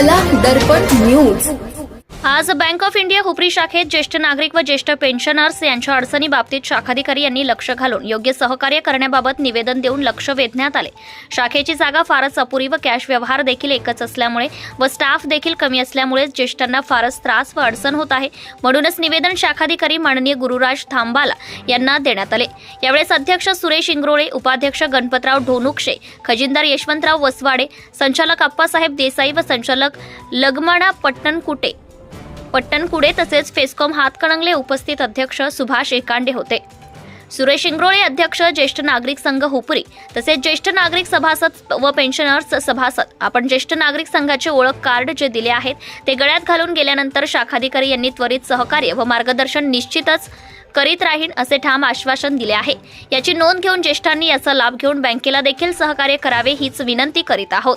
कला दर्पण न्यूज. आज bank of India Hupari शाखेत ज्येष्ठ नागरिक व ज्येष्ठ पेन्शनर्स यांच्या अडचणीबाबतीत शाखाधिकारी यांनी लक्ष घालून योग्य सहकार्य करण्याबाबत निवेदन देऊन लक्ष वेधण्यात आले. शाखेची जागा फारच अपुरी व कॅश व्यवहार देखील एकच असल्यामुळे व स्टाफ देखील कमी असल्यामुळे ज्येष्ठांना फारच त्रास व अडचण होत आहे. म्हणूनच निवेदन शाखाधिकारी माननीय गुरुराज थांबाला यांना देण्यात आले. यावेळेस अध्यक्ष सुरेश इंग्रोळे उपाध्यक्ष गणपतराव ढोनुक्षे खजिनदार यशवंतराव वसवाडे संचालक अप्पासाहेब देसाई व संचालक लगमाणा पट्टणकुटे पट्टणकुडे तसेच फेस्कॉम हातकणंगले उपस्थित अध्यक्ष सुभाष एकांडे होते. सुरेश इंग्रोळे अध्यक्ष ज्येष्ठ नागरिक संघ हुपरी तसेच ज्येष्ठ नागरिक सभासद व पेन्शनर्स सभासद. आपण ज्येष्ठ नागरिक संघाचे ओळख कार्ड जे दिले आहेत ते गळ्यात घालून गेल्यानंतर शाखाधिकारी यांनी त्वरित सहकार्य व मार्गदर्शन निश्चितच करीत राहीन असे ठाम आश्वासन दिले आहे. याची नोंद घेऊन ज्येष्ठांनी याचा लाभ घेऊन बँकेला देखील सहकार्य करावे हीच विनंती करीत आहोत.